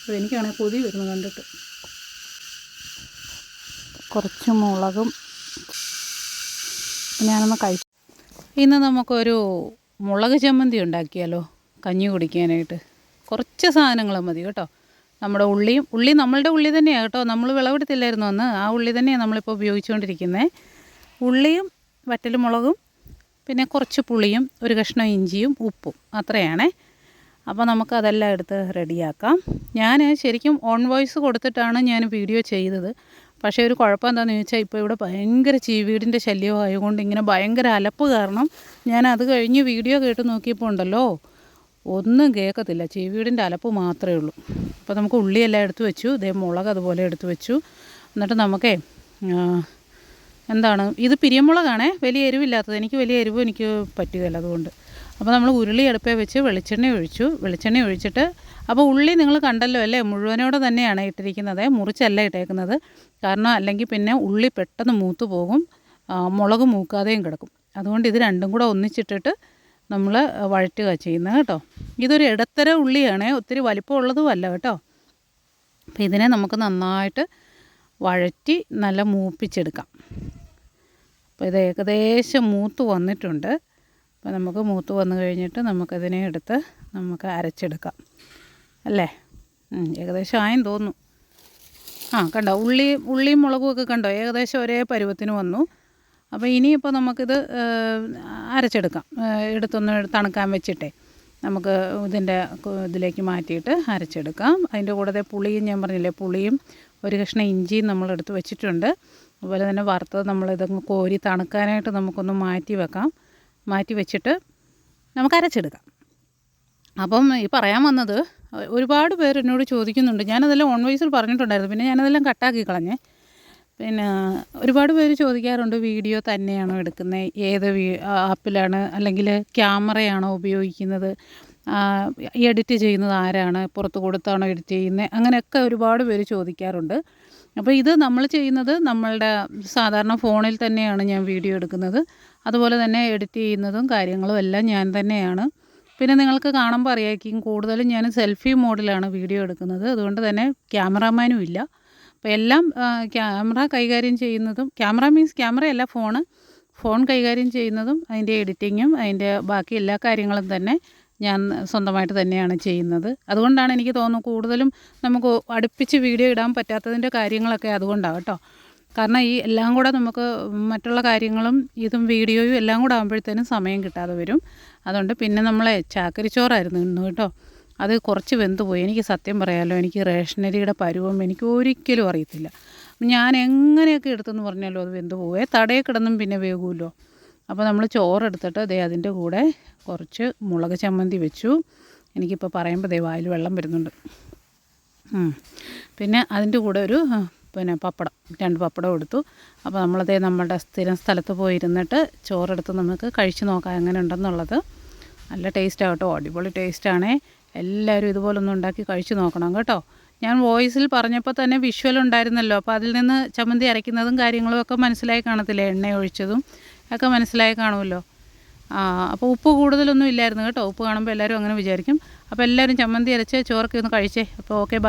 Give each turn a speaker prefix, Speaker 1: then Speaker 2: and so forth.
Speaker 1: അപ്പോൾ എനിക്കാണെങ്കിൽ കൊതി വരുന്നു കണ്ടിട്ട്.
Speaker 2: കുറച്ച് മുളകും ഞാനൊന്ന് കഴിച്ചു
Speaker 1: ഇന്ന് നമുക്കൊരു മുളക് ചമ്മന്തി ഉണ്ടാക്കിയാലോ? കഞ്ഞി കുടിക്കാനായിട്ട്. കുറച്ച് സാധനങ്ങൾ മതി കേട്ടോ. നമ്മുടെ ഉള്ളിയും ഉള്ളി നമ്മളുടെ ഉള്ളി തന്നെയാണ് കേട്ടോ. നമ്മൾ വിളവെടുത്തില്ലായിരുന്നു അന്ന്. ആ ഉള്ളി തന്നെയാണ് നമ്മളിപ്പോൾ ഉപയോഗിച്ചുകൊണ്ടിരിക്കുന്നത് ഉള്ളിയും വറ്റൽ മുളകും പിന്നെ കുറച്ച് പുളിയും ഒരു കഷ്ണം ഇഞ്ചിയും ഉപ്പും. അത്രയാണേ. അപ്പോൾ നമുക്ക് അതെല്ലാം എടുത്ത് റെഡിയാക്കാം. ഞാൻ ശരിക്കും ഓൺ വോയിസ് കൊടുത്തിട്ടാണ് ഞാൻ വീഡിയോ ചെയ്തത്. പക്ഷേ ഒരു കുഴപ്പം എന്താണെന്ന് ചോദിച്ചാൽ ഇപ്പോൾ ഇവിടെ ഭയങ്കര ചീവീടിന്റെ ശല്യം ആയതുകൊണ്ട് ഇങ്ങനെ ഭയങ്കര അലപ്പ് കാരണം ഞാൻ അത് കഴിഞ്ഞ് വീഡിയോ കേട്ട് നോക്കിയപ്പോൾ ഉണ്ടല്ലോ ഒന്നും കേൾക്കത്തില്ല. ചീവീടിന്റെ അലപ്പ് മാത്രമേ ഉള്ളൂ. അപ്പോൾ നമുക്ക് ഉള്ളിയെല്ലാം എടുത്തു വെച്ചു. ഇതേ മുളക് അതുപോലെ എടുത്തു വെച്ചു. എന്നിട്ട് നമുക്കേ എന്താണ്? ഇത് പിരിയമുളകാണേ? വലിയ എരിവില്ലാത്തത്. എനിക്ക് വലിയ എരിവ് എനിക്ക് പറ്റുകയില്ല അതുകൊണ്ട്. അപ്പോൾ നമ്മൾ ഉരുളി അടുപ്പേ വെച്ച് വെളിച്ചെണ്ണ ഒഴിച്ചു. വെളിച്ചെണ്ണ ഒഴിച്ചിട്ട് അപ്പോൾ ഉള്ളി നിങ്ങൾ കണ്ടല്ലോ അല്ലേ? മുഴുവനോടെ തന്നെയാണ് ഇട്ടിരിക്കുന്നത്. മുറിച്ചല്ല ഇട്ടേക്കുന്നത്. കാരണം അല്ലെങ്കിൽ പിന്നെ ഉള്ളി പെട്ടെന്ന് മൂത്ത് പോകും. മുളക് മൂക്കാതെയും കിടക്കും. അതുകൊണ്ട് ഇത് രണ്ടും കൂടെ ഒന്നിച്ചിട്ടിട്ട് നമ്മൾ വഴറ്റുക ചെയ്യുന്നത് കേട്ടോ. ഇതൊരു ഇടത്തര ഉള്ളിയാണ്. ഒത്തിരി വലിപ്പമുള്ളതും അല്ല കേട്ടോ. അപ്പോൾ ഇതിനെ നമുക്ക് നന്നായിട്ട് വഴറ്റി നല്ല മൂപ്പിച്ചെടുക്കാം. അപ്പോൾ ഇത് ഏകദേശം മൂത്ത് വന്നിട്ടുണ്ട്. അപ്പോൾ നമുക്ക് മൂത്ത് വന്നു കഴിഞ്ഞിട്ട് നമുക്കതിനെ എടുത്ത് നമുക്ക് അരച്ചെടുക്കാം. അല്ലേ? ഏകദേശം ആയെന്ന് തോന്നുന്നു. ആ കണ്ടോ? ഉള്ളി ഉള്ളിയും മുളകും ഒക്കെ കണ്ടോ? ഏകദേശം ഒരേ പരുവത്തിന് വന്നു. അപ്പോൾ ഇനിയിപ്പോൾ നമുക്കിത് അരച്ചെടുക്കാം. എടുത്തൊന്ന് തണുക്കാൻ വെച്ചിട്ടേ. നമുക്ക് ഇതിന്റെ ഇതിലേക്ക് മാറ്റിയിട്ട് അരച്ചെടുക്കാം. അതിന്റെ കൂടെ പുളിയും ഞാൻ പറഞ്ഞില്ലേ പുളിയും ഒരു കഷ്ണം ഇഞ്ചിയും നമ്മൾ എടുത്ത് വെച്ചിട്ടുണ്ട്. അതുപോലെ തന്നെ വറുത്തത് നമ്മളിതങ്ങ് കോരി തണുക്കാനായിട്ട് നമുക്കൊന്ന് മാറ്റി വെക്കാം. മാറ്റി വെച്ചിട്ട് നമുക്ക് അരച്ചെടുക്കാം. അപ്പം ഈ പറയാൻ വന്നത് ഒരുപാട് പേർ എന്നോട് ചോദിക്കുന്നുണ്ട്. ഞാനതെല്ലാം ഓൺ വോയിസിൽ പറഞ്ഞിട്ടുണ്ടായിരുന്നു. പിന്നെ ഞാനതെല്ലാം കട്ടാക്കി കളഞ്ഞേ. പിന്നെ ഒരുപാട് പേര് ചോദിക്കാറുണ്ട് വീഡിയോ തന്നെയാണോ എടുക്കുന്നത് ഏത് ആപ്പിലാണ്? അല്ലെങ്കിൽ ക്യാമറയാണോ ഉപയോഗിക്കുന്നത്? എഡിറ്റ് ചെയ്യുന്നത് ആരാണ്? പുറത്ത് കൊടുത്താണോ എഡിറ്റ് ചെയ്യുന്നത് അങ്ങനെയൊക്കെ ഒരുപാട് പേര് ചോദിക്കാറുണ്ട്. അപ്പോൾ ഇത് നമ്മൾ ചെയ്യുന്നത് നമ്മളുടെ സാധാരണ ഫോണിൽ തന്നെയാണ് ഞാൻ വീഡിയോ എടുക്കുന്നത്. അതുപോലെ തന്നെ എഡിറ്റ് ചെയ്യുന്നതും കാര്യങ്ങളും എല്ലാം ഞാൻ തന്നെയാണ്. പിന്നെ നിങ്ങൾക്ക് കാണുമ്പോൾ അറിയായിരിക്കും കൂടുതലും ഞാൻ സെൽഫി മോഡിലാണ് വീഡിയോ എടുക്കുന്നത്. അതുകൊണ്ട് തന്നെ ക്യാമറാമാനും ഇല്ല. അപ്പോൾ എല്ലാം ക്യാമറ കൈകാര്യം ചെയ്യുന്നതും ക്യാമറ മീൻസ് ക്യാമറയല്ല ഫോണ്. ഫോൺ കൈകാര്യം ചെയ്യുന്നതും അതിന്റെ എഡിറ്റിങ്ങും അതിന്റെ ബാക്കി എല്ലാ കാര്യങ്ങളും തന്നെ ഞാൻ സ്വന്തമായിട്ട് തന്നെയാണ് ചെയ്യുന്നത്. അതുകൊണ്ടാണ് എനിക്ക് തോന്നുന്നു കൂടുതലും നമുക്ക് അടുപ്പിച്ച് വീഡിയോ ഇടാൻ പറ്റാത്തതിന്റെ കാര്യങ്ങളൊക്കെ അതുകൊണ്ടാണ് കേട്ടോ. കാരണം ഈ എല്ലാം കൂടെ നമുക്ക് മറ്റുള്ള കാര്യങ്ങളും ഇതും വീഡിയോയും എല്ലാം കൂടെ ആകുമ്പോഴത്തേനും സമയം കിട്ടാതെ വരും. അതുകൊണ്ട് പിന്നെ നമ്മളെ ചാക്കരിച്ചോറായിരുന്നു ഇന്ന് കേട്ടോ. അത് കുറച്ച് വെന്ത് പോയി എനിക്ക് സത്യം പറയാമല്ലോ എനിക്ക് റേഷനരിയുടെ പരുവം എനിക്ക് ഒരിക്കലും അറിയത്തില്ല. ഞാൻ എങ്ങനെയൊക്കെ എടുത്തെന്ന് പറഞ്ഞാലും അത് വെന്ത് പോവേ തടയെ കിടന്നും പിന്നെ വേകുമല്ലോ അപ്പോൾ നമ്മൾ ചോറെടുത്തിട്ട് ദേ അതിന്റെ കൂടെ കുറച്ച് മുളക് ചമ്മന്തി വെച്ചു. എനിക്കിപ്പോൾ പറയുമ്പോൾ ദേ വായിൽ വെള്ളം വരുന്നുണ്ട്. പിന്നെ അതിന്റെ കൂടെ ഒരു പിന്നെ പപ്പടം രണ്ട് പപ്പടം എടുത്തു. അപ്പോൾ നമ്മളതേ നമ്മുടെ സ്ഥിരം സ്ഥലത്ത് പോയിരുന്നിട്ട് ചോറെടുത്ത് നമുക്ക് കഴിച്ച് നോക്കാം എങ്ങനെ ഉണ്ടെന്നുള്ളത്. നല്ല ടേസ്റ്റ് ആകട്ടോ അടിപൊളി ടേസ്റ്റാണേ എല്ലാവരും ഇതുപോലൊന്നും ഉണ്ടാക്കി കഴിച്ച് നോക്കണം കേട്ടോ. ഞാൻ വോയിസിൽ പറഞ്ഞപ്പോൾ തന്നെ വിഷ്വൽ ഉണ്ടായിരുന്നല്ലോ. അപ്പോൾ അതിൽ നിന്ന് ചമ്മന്തി അരയ്ക്കുന്നതും കാര്യങ്ങളും ഒക്കെ മനസ്സിലായി കാണത്തില്ലേ എണ്ണ ഒഴിച്ചതും. ഒക്കെ മനസ്സിലായി കാണുമല്ലോ. അപ്പോൾ ഉപ്പ് കൂടുതലൊന്നും ഇല്ലായിരുന്നു കേട്ടോ. ഉപ്പ് കാണുമ്പോൾ എല്ലാവരും അങ്ങനെ വിചാരിക്കും. അപ്പോൾ എല്ലാവരും ചമ്മന്തി അരച്ച് ചോറൊക്കെ ഒന്ന് കഴിച്ചേ. അപ്പോൾ ഓക്കെ ബൈ